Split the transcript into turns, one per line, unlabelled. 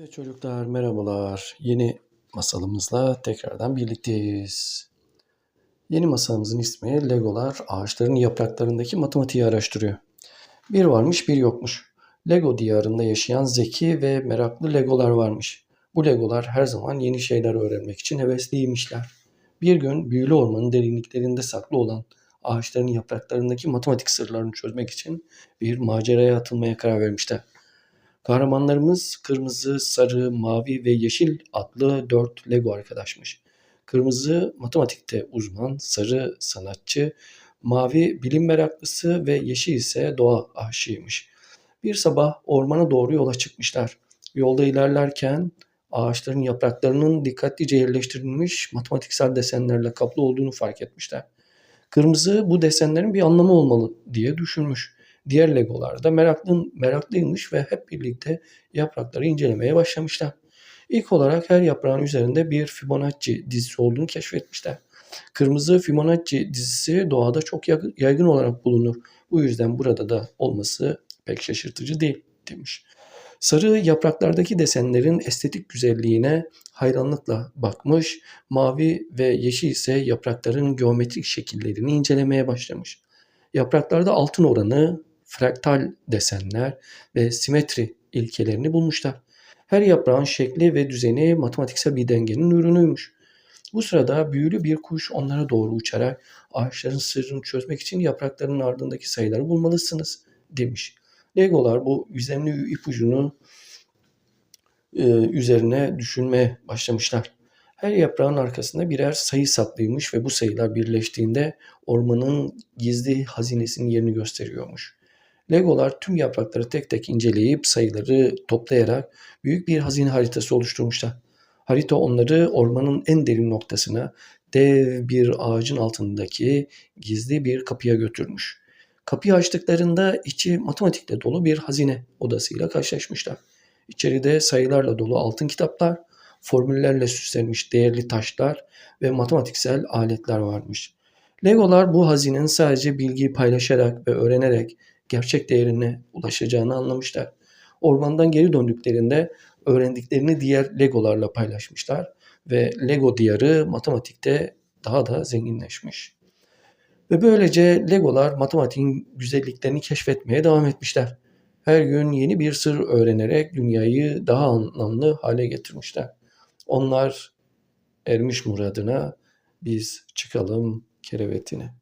Evet çocuklar merhabalar. Yeni masalımızla tekrardan birlikteyiz. Yeni masalımızın ismi Legolar ağaçların yapraklarındaki matematiği araştırıyor. Bir varmış bir yokmuş. Lego diyarında yaşayan zeki ve meraklı Legolar varmış. Bu Legolar her zaman yeni şeyler öğrenmek için hevesliymişler. Bir gün büyülü ormanın derinliklerinde saklı olan ağaçların yapraklarındaki matematik sırlarını çözmek için bir maceraya atılmaya karar vermişler. Kahramanlarımız kırmızı, sarı, mavi ve yeşil adlı dört Lego arkadaşmış. Kırmızı matematikte uzman, sarı sanatçı, mavi bilim meraklısı ve yeşil ise doğa aşığıymış. Bir sabah ormana doğru yola çıkmışlar. Yolda ilerlerken ağaçların yapraklarının dikkatlice yerleştirilmiş matematiksel desenlerle kaplı olduğunu fark etmişler. Kırmızı bu desenlerin bir anlamı olmalı diye düşünmüş. Diğer Legolar da meraklı, meraklıymış ve hep birlikte yaprakları incelemeye başlamışlar. İlk olarak her yaprağın üzerinde bir Fibonacci dizisi olduğunu keşfetmişler. Kırmızı Fibonacci dizisi doğada çok yaygın olarak bulunur. Bu yüzden burada da olması pek şaşırtıcı değil demiş. Sarı yapraklardaki desenlerin estetik güzelliğine hayranlıkla bakmış, mavi ve yeşil ise yaprakların geometrik şekillerini incelemeye başlamış. Yapraklarda altın oranı, fraktal desenler ve simetri ilkelerini bulmuşlar. Her yaprağın şekli ve düzeni matematiksel bir dengenin ürünüymüş. Bu sırada büyülü bir kuş onlara doğru uçarak ağaçların sırrını çözmek için yaprakların ardındaki sayıları bulmalısınız demiş. Legolar bu gizemli ipucunu e, üzerine düşünmeye başlamışlar. Her yaprağın arkasında birer sayı saklıymış ve bu sayılar birleştiğinde ormanın gizli hazinesinin yerini gösteriyormuş. Legolar tüm yaprakları tek tek inceleyip sayıları toplayarak büyük bir hazine haritası oluşturmuşlar. Harita onları ormanın en derin noktasına dev bir ağacın altındaki gizli bir kapıya götürmüş. Kapıyı açtıklarında içi matematikle dolu bir hazine odasıyla karşılaşmışlar. İçeride sayılarla dolu altın kitaplar, formüllerle süslenmiş değerli taşlar ve matematiksel aletler varmış. Legolar bu hazinenin sadece bilgiyi paylaşarak ve öğrenerek gerçek değerine ulaşacağını anlamışlar. Ormandan geri döndüklerinde öğrendiklerini diğer Legolarla paylaşmışlar ve Lego diyarı matematikte daha da zenginleşmiş. Ve böylece Legolar matematiğin güzelliklerini keşfetmeye devam etmişler. Her gün yeni bir sır öğrenerek dünyayı daha anlamlı hale getirmişler. Onlar ermiş muradına, biz çıkalım kerevetine.